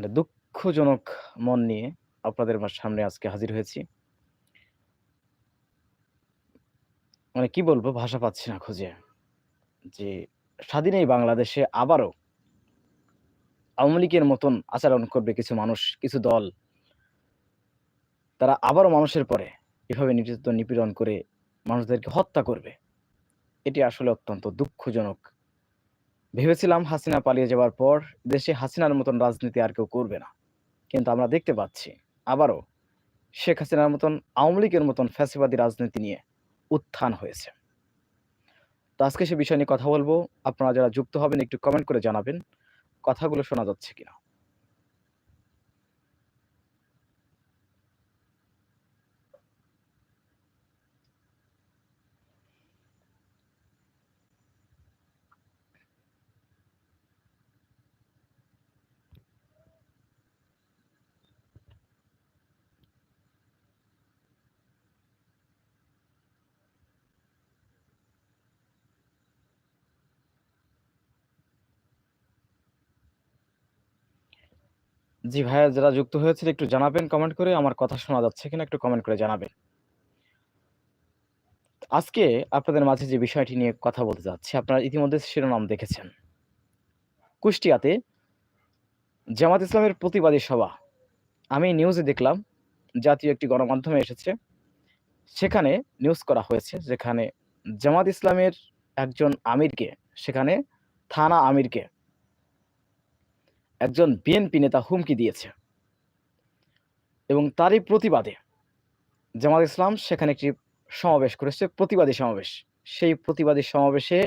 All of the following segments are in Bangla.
মানে দুঃখজনক মন নিয়ে আপনাদের সামনে আজকে হাজির হয়েছি। মানে কি বলব ভাষা পাচ্ছি না খুঁজে। যে স্বাধীন এই বাংলাদেশে আবারও আওয়ামী লীগের মতন আচরণ করবে কিছু মানুষ, কিছু দল। তারা আবারও মানুষের পরে এভাবে নির্যাতন, নিপীড়ন করে মানুষদেরকে হত্যা করবে। এটি আসলে অত্যন্ত দুঃখজনক। ভেবেছিলাম হাসিনা পালিয়ে যাওয়ার পর দেশে হাসিনার মতন রাজনীতি আর কেউ করবে না। কিন্তু আমরা দেখতে পাচ্ছি আবারও শেখ হাসিনার মতন আওয়ামী লীগের মতন ফ্যাসিবাদী রাজনীতি নিয়ে উত্থান হয়েছে। তো আজকে সে বিষয় নিয়ে কথা বলব। আপনারা যারা যুক্ত হবেন একটু কমেন্ট করে জানাবেন, কথাগুলো শোনা যাচ্ছে কিনা? জি ভাইয়া, যারা যুক্ত হয়েছেন একটু জানাবেন কমেন্ট করে, আমার কথা শোনা যাচ্ছে কিনা একটু কমেন্ট করে জানাবেন। আজকে আপনাদের মাঝে যে বিষয়টি নিয়ে কথা বলতে যাচ্ছি, আপনারা ইতিমধ্যে শিরোনাম দেখেছেন। কুষ্টিয়াতে জামাত ইসলামের প্রতিবাদী সভা। আমি নিউজে দেখলাম, জাতীয় একটি গণমাধ্যমে এসেছে। সেখানে নিউজ করা হয়েছে, যেখানে জামাত ইসলামের একজন আমিরকে, সেখানে থানা আমিরকে একজন বিএনপি নেতা হুমকি দিয়েছে। এবং তারই প্রতিবাদে জামাত ইসলাম সেখানে একটি সমাবেশ করেছে, প্রতিবাদী সমাবেশ। সেই প্রতিবাদী সমাবেশে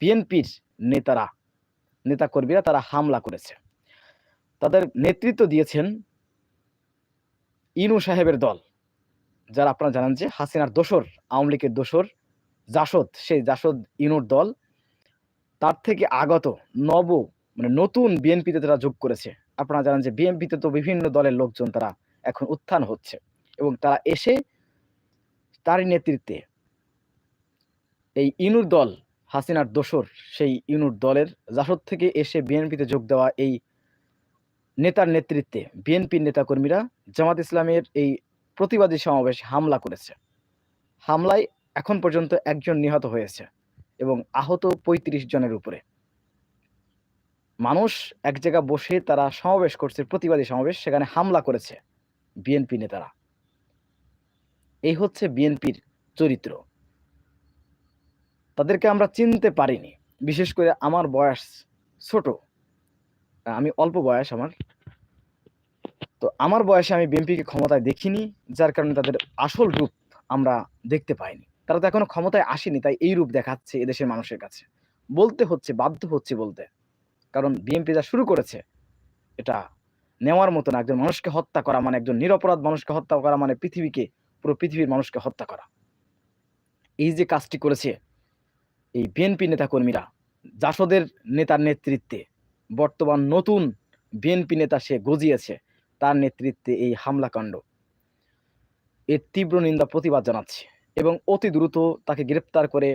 বিএনপির নেতারা, নেতাকর্মীরা তারা হামলা করেছে। তাদের নেতৃত্ব দিয়েছেন ইনু সাহেবের দল। যারা আপনারা জানেন যে হাসিনার দোসর, আওয়ামী লীগের দোসর জাসদ, সেই জাসদ ইনুর দল তার থেকে আগত নব মানে নতুন বিএনপিতে তারা যোগ করেছে। আপনারা জানেন যে বিএনপিতে তো বিভিন্ন দলের লোকজন তারা এখন উত্থান হচ্ছে এবং তারা এসে তারই নেতৃত্বে এই ইনুর দল, হাসিনার দোসর, সেই ইনুর দলের জাসদ থেকে এসে বিএনপিতে যোগ দেওয়া এই নেতার নেতৃত্বে বিএনপির নেতাকর্মীরা জামাত ইসলামের এই প্রতিবাদী সমাবেশে হামলা করেছে। হামলায় এখন পর্যন্ত একজন নিহত হয়েছে এবং আহত ৩৫ জনের উপরে। মানুষ এক জায়গায় বসে তারা সমাবেশ করছে, প্রতিবাদী সমাবেশ, সেখানে হামলা করেছে বিএনপি নেতারা। এই হচ্ছে বিএনপির চরিত্র। তাদেরকে আমরা চিনতে পারিনি। বিশেষ করে আমার বয়স ছোট। আমি অল্প বয়স আমার। তো আমার বয়সে আমি বিএনপিকে ক্ষমতায় দেখিনি, যার কারণে তাদের আসল রূপ আমরা দেখতে পাইনি। তারা তো এখনও ক্ষমতায় আসেনি, তাই এই রূপ দেখাচ্ছে এদেশের মানুষের কাছে। বলতে হচ্ছে, বাধ্য হচ্ছে বলতে। কারণ বিএনপি যা শুরু করেছে, এটা নেওয়ার মতো না। একজন মানুষকে হত্যা করা মানে একজন নিরপরাধ মানুষকে হত্যা করা মানে পৃথিবীকে, পুরো পৃথিবীর মানুষকে হত্যা করা। এই যে কাজটি করেছে, এই বিএনপি নেতাকর্মীরা, জাসদের নেতার নেতৃত্বে, বর্তমান নতুন বিএনপি নেতা সে গজিয়েছে, তার নেতৃত্বে এই হামলাকাণ্ড। এর তীব্র নিন্দা প্রতিবাদ জানাচ্ছে এবং অতি দ্রুত তাকে গ্রেপ্তার করে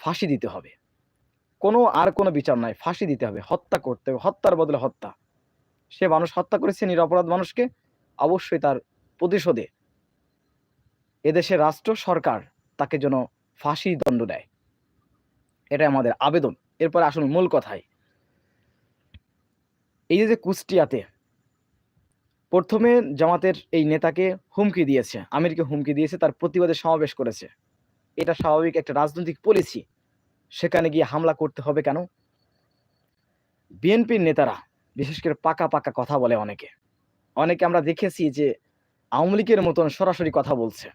ফাঁসি দিতে হবে। কোনো আর কোনো বিচার নাই, ফাঁসি দিতে হবে, হত্যা করতে হবে, হত্যার বদলে হত্যা। সে মানুষ হত্যা করেছে নিরপরাধ মানুষকে, অবশ্যই তার প্রতিশোধে এদেশের রাষ্ট্র সরকার তাকে যেন ফাঁসি দণ্ড দেয়। এটাই আমাদের আবেদন। এরপরে আসুন মূল কথায়। এই যে কুষ্টিয়াতে প্রথমে জামাতের এই নেতাকে হুমকি দিয়েছে, আমিরকে হুমকি দিয়েছে, তার প্রতিবাদে সমাবেশ করেছে। এটা স্বাভাবিক একটা রাজনৈতিক পলিসি। সেখানে গিয়ে হামলা করতে হবে কেন? বিএনপির নেতারা বিশেষ করে পাকা, পাকা কথা বলে অনেকে। অনেকে আমরা দেখেছি যে আওয়ামী লীগের মতন সরাসরি কথা বলছে।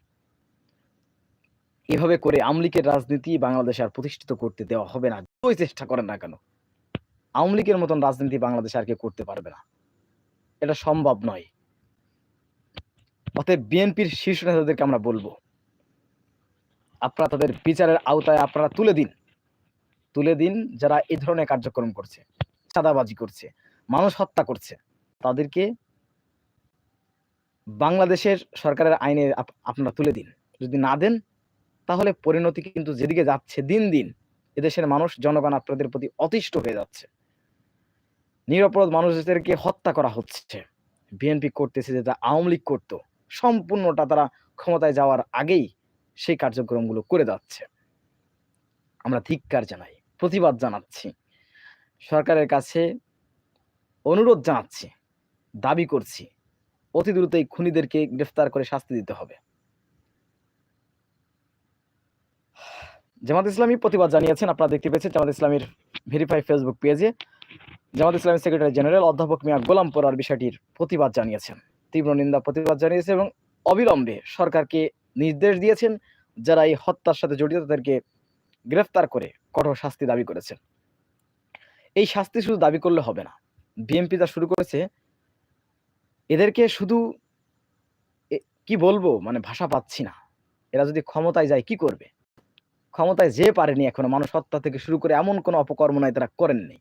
এভাবে করে আওয়ামী লীগের রাজনীতি বাংলাদেশে আর প্রতিষ্ঠিত করতে দেওয়া হবে না। যতই চেষ্টা করেন না কেন। আওয়ামী লীগের মতন রাজনীতি বাংলাদেশে আর কেউ করতে পারবে না। এটা সম্ভব নয়। অতএব বিএনপির শীর্ষ নেতাদেরকে আমরা বলব আপনারা তাদের বিচারের আওতায় আপনারা তুলে দিন। তুলে দিন যারা এ ধরনের কার্যক্রম করছে, চাঁদাবাজি করছে, মানুষ হত্যা করছে। তাদেরকে বাংলাদেশের সরকারের আইনে আপ আপনারা তুলে দিন। যদি না দেন তাহলে পরিণতি কিন্তু যেদিকে যাচ্ছে দিন, দিন এদেশের মানুষ জনগণ আপনাদের প্রতি অতিষ্ঠ হয়ে যাচ্ছে। নিরাপরাধ মানুষদেরকে হত্যা করা হচ্ছে বিএনপি করতেছে যেটা আওয়ামী লীগ করতো সম্পূর্ণটা তারা ক্ষমতায় যাওয়ার আগেই সেই কার্যক্রমগুলো করে যাচ্ছে আমরা ধিক্কার জানাই প্রতিবাদ জানাচ্ছি। সরকারের কাছে অনুরোধ জানাচ্ছি, দাবি করছি, অতি দ্রুত এই খুনিদেরকে গ্রেফতার করে শাস্তি দিতে হবে। জামাত ইসলামী প্রতিবাদ জানিয়েছেন, আপনারা দেখতে পেয়েছেন জামাত ইসলামীর ভেরিফাই ফেসবুক পেজে জামাত ইসলামী সেক্রেটারি জেনারেল অধ্যাপক মিয়া গোলাম পরার বিষয়টির প্রতিবাদ জানিয়েছেন। তীব্র নিন্দা, প্রতিবাদ জানিয়েছে এবং অবিলম্বে সরকারকে নির্দেশ দিয়েছেন যারা এই হত্যার সাথে জড়িত তাদেরকে গ্রেফতার করে কঠোর শাস্তি দাবি করেছেন। এই শাস্তি শুধু দাবি করলে হবে না। বিএনপি যা শুরু করেছে, এদেরকে শুধু কি বলব? মানে ভাষা পাচ্ছি না। এরা যদি ক্ষমতায় যায়, কি করবে? ক্ষমতায় যে পারেনি এখনও, মানুষ হত্যা থেকে শুরু করে এমন কোনো অপকর্ম নাই, তারা করেননি।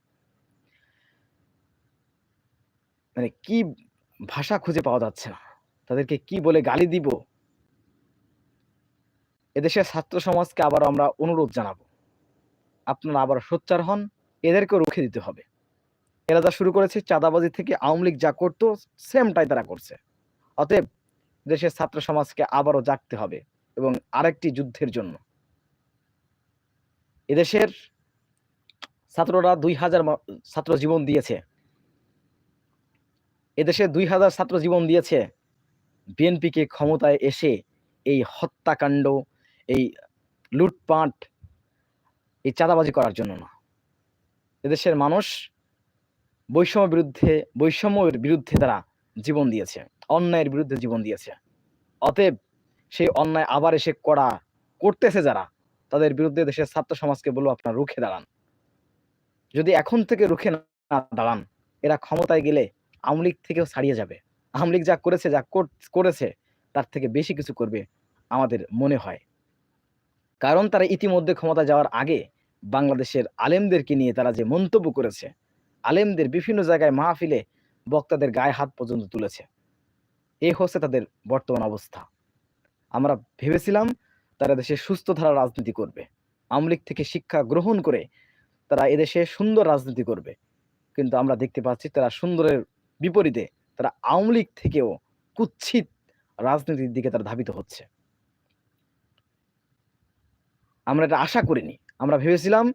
মানে কি ভাষা খুঁজে পাওয়া যাচ্ছে না। তাদেরকে কি বলে গালি দিব? এদেশের ছাত্র সমাজকে আবার আমরা অনুরোধ জানাব। আপনারা আবার সোচ্চার হন এদেরকে রুখে দিতে হবে। এরা যা শুরু করেছে চাঁদাবাজি থেকে আওয়ামী লীগ যা করতো, সেমটাই তারা করছে। অতএব দেশের ছাত্র সমাজকে আবারও জাগতে হবে এবং আরেকটি যুদ্ধের জন্য। এদেশের ছাত্ররা দুই হাজার ছাত্র জীবন দিয়েছে। এদেশে দুই হাজার ছাত্র জীবন দিয়েছে। বিএনপিকে ক্ষমতায় এসে এই হত্যাকাণ্ড এই লুটপাট, এই চাঁদাবাজি করার জন্য না। এদেশের মানুষ বৈষম্য বিরুদ্ধে, বৈষম্যের বিরুদ্ধে তারা জীবন দিয়েছে, অন্যায়ের বিরুদ্ধে জীবন দিয়েছে। অতএব সেই অন্যায় আবার এসে করা, করতেছে যারা, তাদের বিরুদ্ধে দেশের ছাত্র সমাজকে বলব আপনারা রুখে দাঁড়ান। যদি এখন থেকে রুখে না দাঁড়ান, এরা ক্ষমতায় গেলে আওয়ামী লীগ থেকেও ছাড়িয়ে যাবে। আওয়ামী লীগ যা করেছে, যা কর- করেছে, তার থেকে বেশি কিছু করবে আমাদের মনে হয়। কারণ তারা ইতিমধ্যে ক্ষমতা যাওয়ার আগে বাংলাদেশের আলেমদেরকে নিয়ে তারা যে মন্তব্য করেছে, আলেমদের বিভিন্ন জায়গায় মাহফিলে বক্তাদের গায়ে হাত পর্যন্ত তুলেছে। এই হচ্ছে তাদের বর্তমান অবস্থা। আমরা ভেবেছিলাম তারা দেশে সুস্থ ধারা রাজনীতি করবে। আওয়ামী লীগ থেকে শিক্ষা গ্রহণ করে তারা এদেশে সুন্দর রাজনীতি করবে। কিন্তু আমরা দেখতে পাচ্ছি তারা সুন্দরের বিপরীতে তারা আওয়ামী লীগ থেকেও কুৎসিত রাজনীতির দিকে তারা ধাবিত হচ্ছে। আমরা এটা আশা করিনি। আমরা ভেবেছিলাম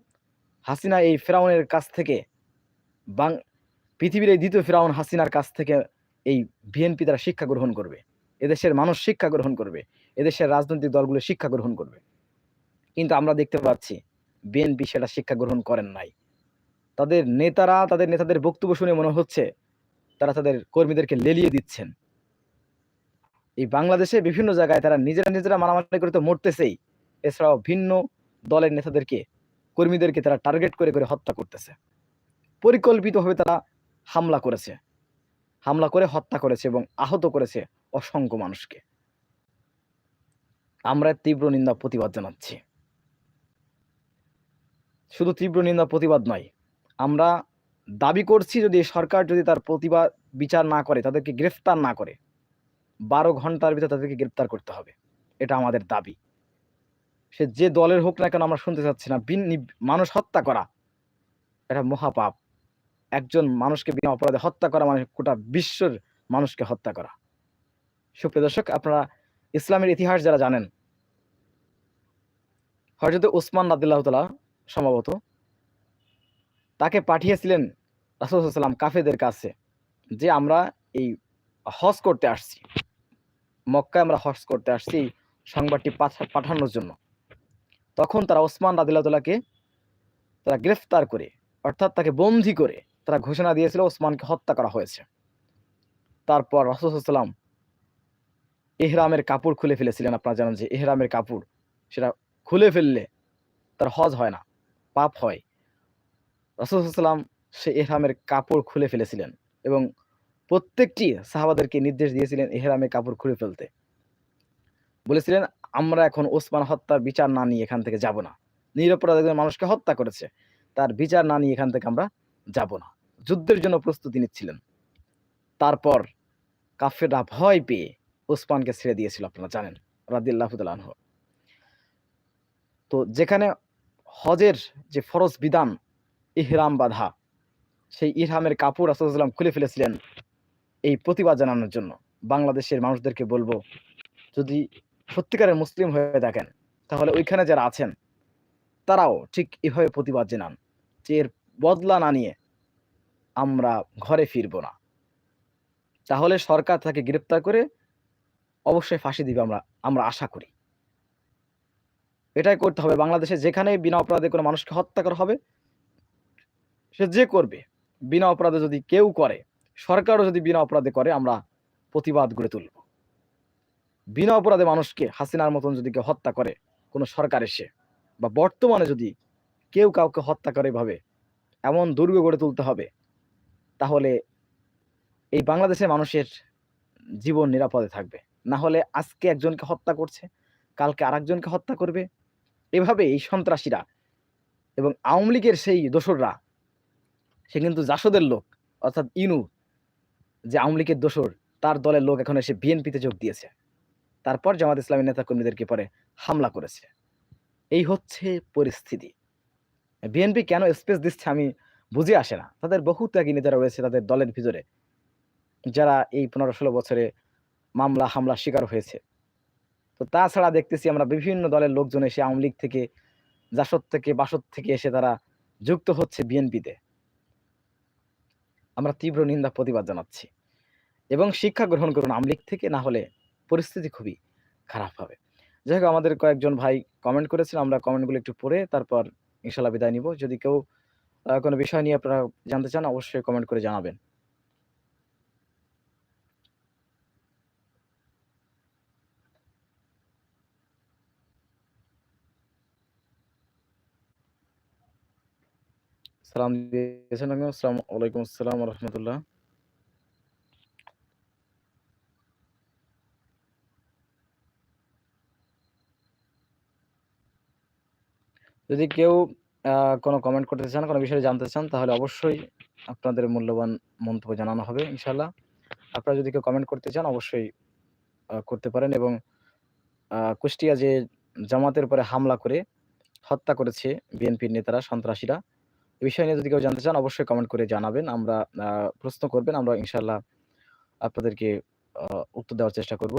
হাসিনা এই ফেরাউনের কাছ থেকে বাং পৃথিবীর এই দ্বিতীয় ফেরাউন হাসিনার কাছ থেকে এই বিএনপি তারা শিক্ষা গ্রহণ করবে। এদেশের মানুষ শিক্ষা গ্রহণ করবে। এদেশের রাজনৈতিক দলগুলো শিক্ষা গ্রহণ করবে। কিন্তু আমরা দেখতে পাচ্ছি বিএনপি সেটা শিক্ষা গ্রহণ করেন নাই। তাদের নেতারা, তাদের নেতাদের বক্তব্য শুনে মনে হচ্ছে তারা তাদের কর্মীদেরকে লেলিয়ে দিচ্ছেন। এই বাংলাদেশে বিভিন্ন জায়গায় তারা নিজেরা নিজেরা মারামারি করে তো মরতেছেই। এছাড়াও ভিন্ন দলের নেতাদেরকে, কর্মীদেরকে তারা টার্গেট করে করে হত্যা করতেছে। পরিকল্পিতভাবে তারা হামলা করেছে। হামলা করে, হত্যা করেছে এবং আহত করেছে অসংখ্য মানুষকে। আমরা তীব্র নিন্দা, প্রতিবাদ জানাচ্ছি। শুধু তীব্র নিন্দা, প্রতিবাদ নয়। আমরা দাবি করছি যদি সরকার যদি তার প্রতিবাদ, বিচার না করে, তাদেরকে গ্রেফতার না করে, বারো ঘণ্টার ভিতরে তাদেরকে গ্রেফতার করতে হবে। এটা আমাদের দাবি। সে যে দলের হোক না কেন আমরা শুনতে চাচ্ছি না। মানুষ হত্যা করা। এটা মহাপাপ। একজন মানুষকে বিনা অপরাধে হত্যা করা মানে গোটা বিশ্বের মানুষকে হত্যা করা। সুপ্রিয় দর্শক, আপনারা ইসলামের ইতিহাস যারা জানেন হয়তো ওসমান রাদিল্লাহ তালা সম্ভবত তাকে পাঠিয়েছিলেন রাসুলাম কাফেদের কাছে যে আমরা এই হজ করতে আসছি। মক্কায় আমরা হজ করতে আসছি সংবাদটি পাঠা- পাঠানোর জন্য। তখন তারা ওসমান রাদিল্লাহকে তারা গ্রেফতার করে, অর্থাৎ তাকে বন্দি করে তারা ঘোষণা দিয়েছিল ওসমানকে হত্যা করা হয়েছে। তারপর রসুলাম এহরামের কাপড় খুলে ফেলেছিলেন। আপনারা জানেন যে এহরামের কাপড় সেটা খুলে ফেললে তার হজ হয় না, পাপ হয়। রসুলাম সে এহরামের কাপড় খুলে ফেলেছিলেন এবং প্রত্যেকটি সাহাবাদেরকে নির্দেশ দিয়েছিলেন এহরামের কাপড় খুলে ফেলতে। বলেছিলেন আমরা এখন ওসমান হত্যার বিচার না নিয়ে এখান থেকে যাব না। নিরপরাধ একজন মানুষকে হত্যা করেছে, তার বিচার না নিয়ে এখান থেকে আমরা যাব না। যুদ্ধের জন্য প্রস্তুতি নিচ্ছিলেন। তারপর কাফেররা ভয় পেয়ে ওসমানকে ছেড়ে দিয়েছিল, আপনারা জানেন রাদিল্লাহ তো যেখানে হজের যে ফরজ বিধান, ইহরাম বাধা, সেই ইহরামের কাপড় রাসুলাম খুলে ফেলেছিলেন এই প্রতিবাদ জানানোর জন্য। বাংলাদেশের মানুষদেরকে বলব, যদি সত্যিকারের মুসলিম হয়ে থাকেন। তাহলে ওইখানে যারা আছেন, তারাও ঠিক এভাবে প্রতিবাদ জানান যে এর বদলা না নিয়ে আমরা ঘরে ফিরব না। তাহলে সরকার তাকে গ্রেপ্তার করে অবশ্যই ফাঁসি দিবে আমরা আমরা আশা করি। এটাই করতে হবে। বাংলাদেশে যেখানে বিনা অপরাধে কোনো মানুষকে হত্যা করা হবে, সে যে করবে। বিনা অপরাধে যদি কেউ করে, সরকারও যদি বিনা অপরাধে করে, আমরা প্রতিবাদ গড়ে তুলব। বিনা অপরাধে মানুষকে হাসিনার মতন যদি কেউ হত্যা করে, কোনো সরকার এসে বা বর্তমানে যদি কেউ কাউকে হত্যা করে ভাবে এমন দুর্গ গড়ে তুলতে হবে, তাহলে এই বাংলাদেশের মানুষের জীবন নিরাপদে থাকবে। না হলে আজকে একজনকে হত্যা করছে, কালকে আরেকজনকে হত্যা করবে। এভাবে এই সন্ত্রাসীরা এবং আওয়ামী লীগের সেই দোসররা, সে কিন্তু জাসদের লোক, অর্থাৎ ইনু, যে আওয়ামী লীগের দোসর, তার দলের লোক এখন এসে বিএনপিতে যোগ দিয়েছে। তারপর জামাত ইসলামী নেতা কর্মীদেরকে পরে হামলা করেছে। এই হচ্ছে পরিস্থিতি। বিএনপি কেন স্পেস দিচ্ছে আমি বুঝে আসে না। তাদের বহু ত্যাগী নেতারা রয়েছে তাদের দলের ভিতরে, যারা এই পনেরো ষোলো বছরে মামলা হামলা শিকার হয়েছে। তো তাছাড়া দেখতেছি আমরা বিভিন্ন দলের লোকজন এসে আওয়ামী লীগ থেকে, জাসদ থেকে, বাসদ থেকে এসে তারা যুক্ত হচ্ছে বিএনপিতে। আমরা তীব্র নিন্দা, প্রতিবাদ জানাচ্ছি। এবং শিক্ষা গ্রহণ করুন আওয়ামী লীগ থেকে, না হলে পরিস্থিতি খুবই খারাপ হবে। যাই হোক আমাদের কয়েকজন ভাই কমেন্ট করেছেন আমরা কমেন্টগুলো একটু পড়ে তারপর ইনশাল্লাহ বিদায় নিব। যদি কেউ কোনো বিষয় নিয়ে আপনারা জানতে চান, অবশ্যই কমেন্ট করে জানাবেন। সালাম দিয়েছেন আসসালাম ওয়ালাইকুম আসসালাম রহমতুল্লাহ। যদি কেউ কোনো কমেন্ট করতে চান, কোনো বিষয়ে জানতে চান, তাহলে অবশ্যই আপনাদের মূল্যবান মন্তব্য জানানো হবে ইনশাল্লাহ আপনারা যদি কেউ কমেন্ট করতে চান, অবশ্যই করতে পারেন এবং কুষ্টিয়া যে জামাতের উপরে হামলা করে হত্যা করেছে বিএনপির নেতারা, সন্ত্রাসীরা, এ বিষয় নিয়ে যদি কেউ জানতে চান, অবশ্যই কমেন্ট করে জানাবেন। আমরা প্রশ্ন করবেন, আমরা ইনশাল্লাহ আপনাদেরকে উত্তর দেওয়ার চেষ্টা করব।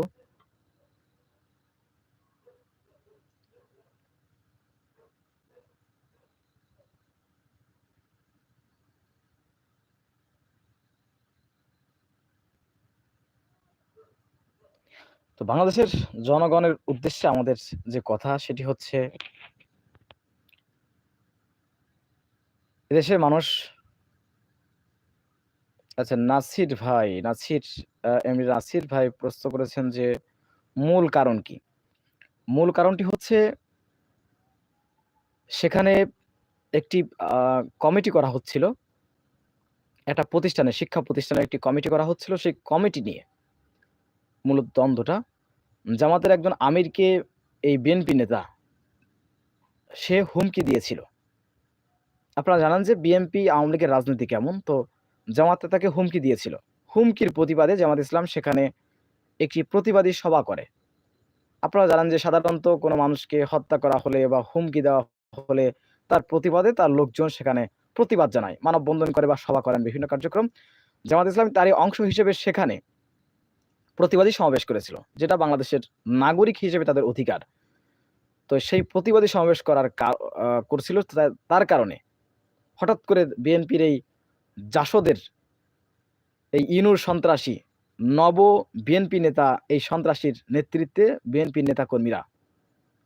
তো বাংলাদেশের জনগণের উদ্দেশ্যে আমাদের যে কথা সেটি হচ্ছে, এদেশের মানুষ আচ্ছা নাসির ভাই, নাসির এমনি নাসির ভাই প্রশ্ন করেছেন যে মূল কারণ কি? মূল কারণটি হচ্ছে সেখানে একটি কমিটি করা হচ্ছিল। একটা প্রতিষ্ঠানে, শিক্ষা প্রতিষ্ঠানে একটি কমিটি করা হচ্ছিল। সেই কমিটি নিয়ে মূলত দ্বন্দ্বটা জামাতের একজন আমিরকে এই বিএনপি নেতা, সে হুমকি দিয়েছিল। আপনারা জানান যে বিএনপি আওয়ামী লীগের রাজনীতি কেমন? তো জামাতে তাকে হুমকি দিয়েছিল। হুমকির প্রতিবাদে জামাত ইসলাম সেখানে একটি প্রতিবাদী সভা করে। আপনারা জানান যে সাধারণত কোনো মানুষকে হত্যা করা হলে বা হুমকি দেওয়া হলে তার প্রতিবাদে তার লোকজন সেখানে প্রতিবাদ জানায়, মানববন্ধন করে বা সভা করেন বিভিন্ন কার্যক্রম। জামাত ইসলাম তারই অংশ হিসেবে সেখানে প্রতিবাদী সমাবেশ করেছিল, যেটা বাংলাদেশের নাগরিক হিসেবে তাদের অধিকার। তো সেই প্রতিবাদী সমাবেশ করার করছিল তার কারণে। হঠাৎ করে বিএনপির এই জাসদের, এই ইনুর সন্ত্রাসী, নব বিএনপি নেতা, এই সন্ত্রাসীর নেতৃত্বে বিএনপি নেতা কর্মীরা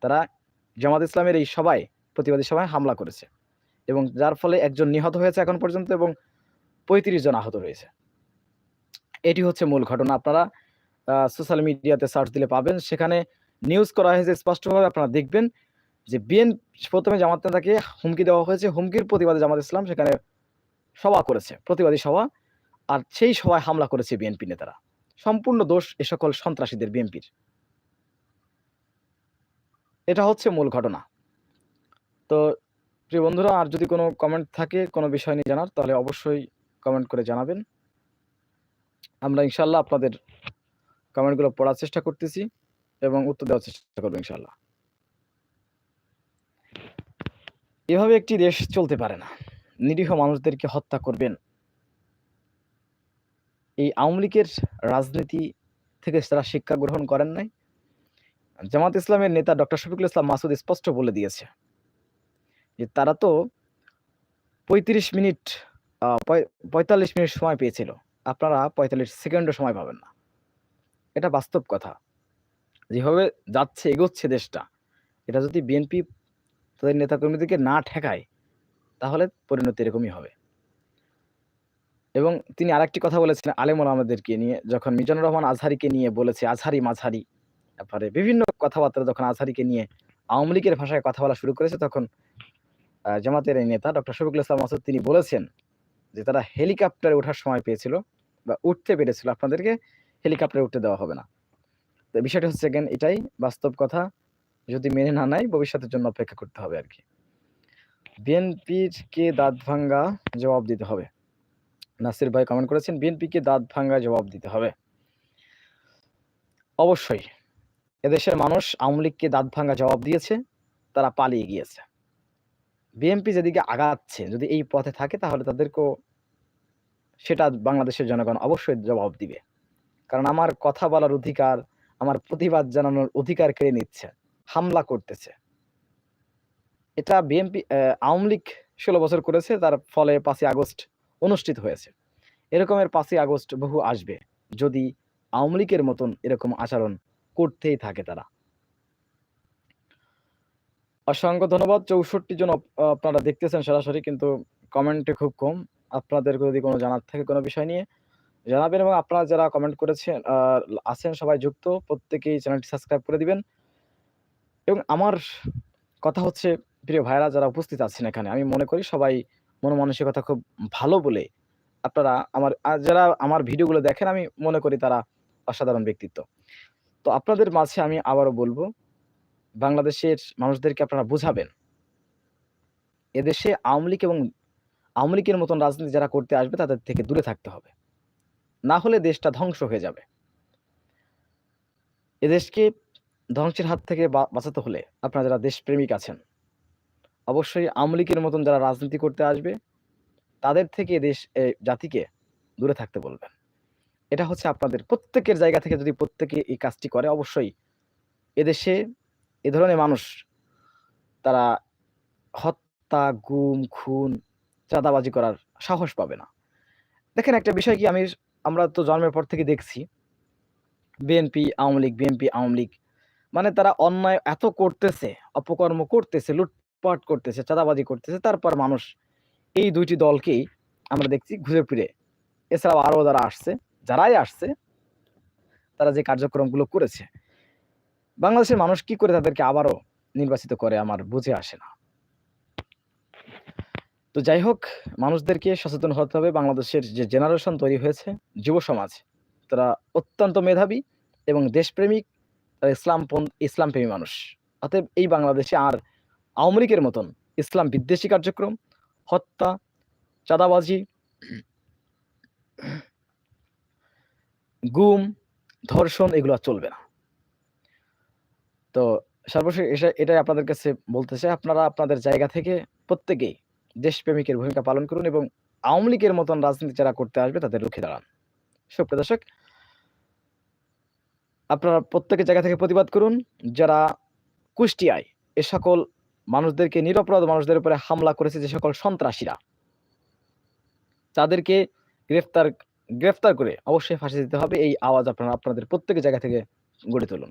তারা জামাত ইসলামের এই সবাই প্রতিবাদী সভায় হামলা করেছে। এবং যার ফলে একজন নিহত হয়েছে এখন পর্যন্ত এবং পঁয়ত্রিশ জন আহত রয়েছে। এটি হচ্ছে মূল ঘটনা। আপনারা সোশ্যাল মিডিয়াতে সার্চ দিলে পাবেন। সেখানে নিউজ করা হয়েছে স্পষ্টভাবে, আপনারা দেখবেন যে বিএন প্রথমে জামাত নেতাকে হুমকি দেওয়া হয়েছে। হুমকির প্রতিবাদে জামাত ইসলাম সেখানে সভা করেছে, প্রতিবাদী সভা। আর সেই সভায় হামলা করেছে বিএনপি নেতারা। সম্পূর্ণ দোষ এ সকল সন্ত্রাসীদের বিএনপির এটা হচ্ছে মূল ঘটনা। তো প্রিয় বন্ধুরা, আর যদি কোনো কমেন্ট থাকে, কোনো বিষয় নিয়ে জানার, তাহলে অবশ্যই কমেন্ট করে জানাবেন। আমরা ইনশাল্লাহ আপনাদের কমেন্টগুলো পড়ার চেষ্টা করতেছি এবং উত্তর দেওয়ার চেষ্টা করব ইনশাল্লাহ এভাবে একটি দেশ চলতে পারে না। নিরীহ মানুষদেরকে হত্যা করবেন। এই আওয়ামী লীগের রাজনীতি থেকে তারা শিক্ষা গ্রহণ করেন নাই। জামাত ইসলামের নেতা ডক্টর শফিকুল ইসলাম মাসুদ স্পষ্ট বলে দিয়েছে যে তারা তো পঁয়ত্রিশ মিনিট পঁয়তাল্লিশ মিনিট সময় পেয়েছিল। আপনারা পঁয়তাল্লিশ সেকেন্ডও সময় পাবেন না। এটা বাস্তব কথা। যেভাবে যাচ্ছে, এগোচ্ছে দেশটা, এটা যদি বিএনপি তাদের নেতাকর্মীদেরকে না ঠেকায়, তাহলে পরিণতি এরকমই হবে। এবং তিনি আরেকটি কথা বলেছিলেন আলেমুল আমাদেরকে নিয়ে, যখন মিজানুর রহমান আজহারিকে নিয়ে বলেছে, আজহারি মাঝহারি তারপরে বিভিন্ন কথাবার্তা যখন আজহারিকে নিয়ে আওয়ামী লীগের ভাষায় কথা বলা শুরু করেছে, তখন জামাতের এই নেতা ডক্টর শফিকুল ইসলাম মাসুদ তিনি বলেছেন যে তারা হেলিকপ্টারে ওঠার সময় পেয়েছিল বা উঠতে পেরেছিল। আপনাদেরকে হেলিকপ্টারে উঠতে দেওয়া হবে না। তো বিষয়টা হচ্ছে again এটাই বাস্তব কথা, যদি মেনে না নেয় ভবিষ্যতের জন্য অপেক্ষা করতে হবে আর কি বিএনপির কে দাঁত ভাঙ্গা জবাব দিতে হবে? নাসির ভাই কমেন্ট করেছেন বিএনপিকে দাঁত ভাঙ্গা জবাব দিতে হবে? অবশ্যই, এদেশের মানুষ আওয়ামী লীগকে দাঁত ভাঙ্গা জবাব দিয়েছে, তারা পালিয়ে গিয়েছে। বিএনপি যেদিকে আগাচ্ছে, যদি এই পথে থাকে তাহলে তাদেরকেও সেটা বাংলাদেশের জনগণ অবশ্যই জবাব দিবে। কারণ আমার কথা বলার অধিকার, আমার প্রতিবাদ জানানোর অধিকার কেড়ে নিচ্ছে, হামলা করতেছে। এটা বিএনপি আওয়ামী লীগ ষোলো বছর করেছে, তার ফলে পাঁচই আগস্ট অনুষ্ঠিত হয়েছে। এরকমের পাঁচই আগস্ট বহু আসবে, যদি আওয়ামী লীগের মতন এরকম আচরণ করতেই থাকে তারা। অসংখ্য ধন্যবাদ, চৌষট্টি জন আপনারা দেখতেছেন সরাসরি, কিন্তু কমেন্টে খুব কম। আপনাদের যদি কোনো জানার থাকে কোনো বিষয় নিয়ে জানাবেন এবং আপনারা যারা কমেন্ট করেছেন আছেন সবাই যুক্ত, প্রত্যেকেই চ্যানেলটি সাবস্ক্রাইব করে দিবেন। এবং আমার কথা হচ্ছে, প্রিয় ভাইরা যারা উপস্থিত আছেন এখানে, আমি মনে করি সবাই মন মানসিকতা খুব ভালো বলে আপনারা আমার যারা আমার ভিডিওগুলো দেখেন, আমি মনে করি তারা অসাধারণ ব্যক্তিত্ব। তো আপনাদের মাঝে আমি আবারও বলব, বাংলাদেশের মানুষদেরকে আপনারা বুঝাবেন। এদেশে আওয়ামী লীগ এবং আওয়ামী লীগের মতন রাজনীতি যারা করতে আসবে, তাদের থেকে দূরে থাকতে হবে। না হলে দেশটা ধ্বংস হয়ে যাবে। এদেশকে ধ্বংসের হাত থেকে বাঁচাতে হলে আপনারা যারা দেশপ্রেমিক আছেন, অবশ্যই আমলিকের মতন যারা রাজনীতি করতে আসবে, তাদের থেকে দেশ জাতিকে দূরে থাকতে বলবেন। এটা হচ্ছে আপনাদের প্রত্যেকের জায়গা থেকে যদি প্রত্যেকে এই কাজটি করে, অবশ্যই এদেশে এ ধরনের মানুষ তারা হত্যা, গুম, খুন, চাঁদাবাজি করার সাহস পাবে না। দেখেন একটা বিষয় কি আমি আমরা তো জন্মের পর থেকে দেখছি বিএনপি আওয়ামী লীগ বিএনপি আওয়ামী লীগ মানে তারা অন্যায় এত করতেছে, অপকর্ম করতেছে, লুটপাট করতেছে, চাঁদাবাজি করতেছে, তারপর মানুষ এই দুইটি দলকেই আমরা দেখছি ঘুরে ফিরে। এছাড়াও আরও যারা আসছে, যারাই আসছে, তারা যে কার্যক্রমগুলো করেছে, বাংলাদেশের মানুষ কি করে তাদেরকে আবারও নির্বাচিত করে আমার বুঝে আসে না। তো যাই হোক মানুষদেরকে সচেতন হতে হবে। বাংলাদেশের যে জেনারেশন তৈরি হয়েছে, যুব সমাজ, তারা অত্যন্ত মেধাবী এবং দেশপ্রেমিক ইসলাম ইসলাম প্রেমী মানুষ। অতএব এই বাংলাদেশে আর আওয়ামী লীগের মতন ইসলাম বিদ্বেষী কার্যক্রম, হত্যা, চাঁদাবাজি, গুম, ধর্ষণ এগুলো চলবে না। তো সর্বশেষ এটাই আপনাদের কাছে বলতে চাই। আপনারা আপনাদের জায়গা থেকে প্রত্যেকেই দেশপ্রেমিকের ভূমিকা পালন করুন এবং আওয়ামী লীগের মতন রাজনীতি যারা করতে আসবে তাদের রুখে দাঁড়ান। সুপ্রিয় দর্শক, আপনারা প্রত্যেকের জায়গা থেকে প্রতিবাদ করুন। যারা কুষ্টিয়ায় এ সকল মানুষদেরকে, নিরপরাধ মানুষদের উপরে হামলা করেছে যে সকল সন্ত্রাসীরা, তাদেরকে গ্রেফতার গ্রেফতার করে অবশ্যই ফাঁসি দিতে হবে। এই আওয়াজ আপনারা, আপনাদের প্রত্যেকের জায়গা থেকে গড়ে তুলুন।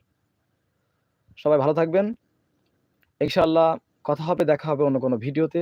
সবাই ভালো থাকবেন। ইনশাআল্লাহ কথা হবে, দেখা হবে অন্য কোনো ভিডিওতে।